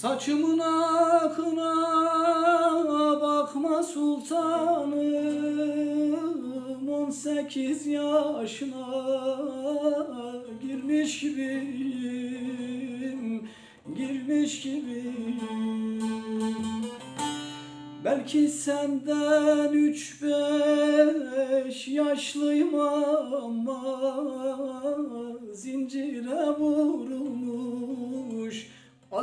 Saçımın akına bakma sultanım. On sekiz yaşına girmiş gibiyim Girmiş gibiyim. Belki senden üç beş yaşlıyım ama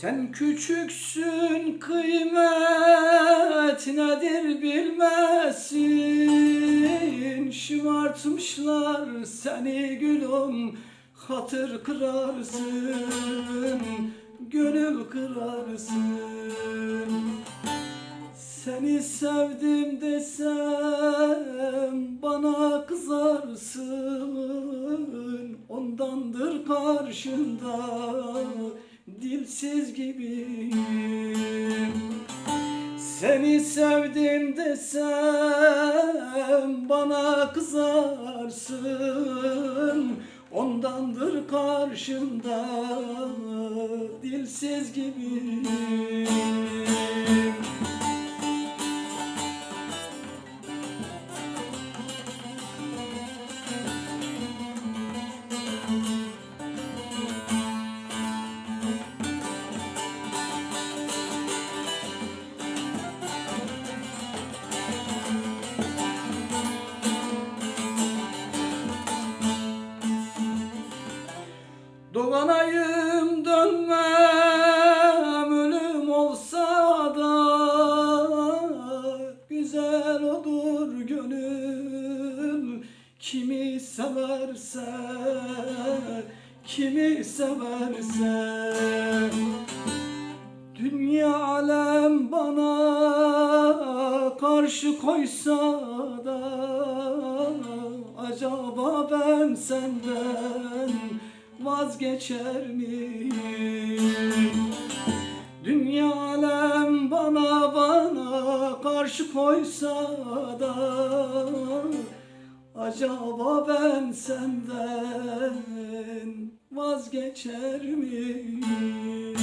Sen küçüksün kıymet nedir bilmezsin Şımartmışlar seni gülüm hatır kırarsın Gönül kırarsın. Seni sevdim desem bana kızarsın Ondandır karşında dilsiz gibiyim. Seni sevdim desem bana kızarsın. Ondandır karşında dilsiz gibiyim Dolanayım dönmem ölüm olsa da Güzel odur gönül. Kimi severse Kimi severse. Dünya alem bana karşı koysa da Acaba ben senden vazgeçer miyim? Dünya alem bana bana karşı koysa da Acaba ben senden vazgeçer miyim?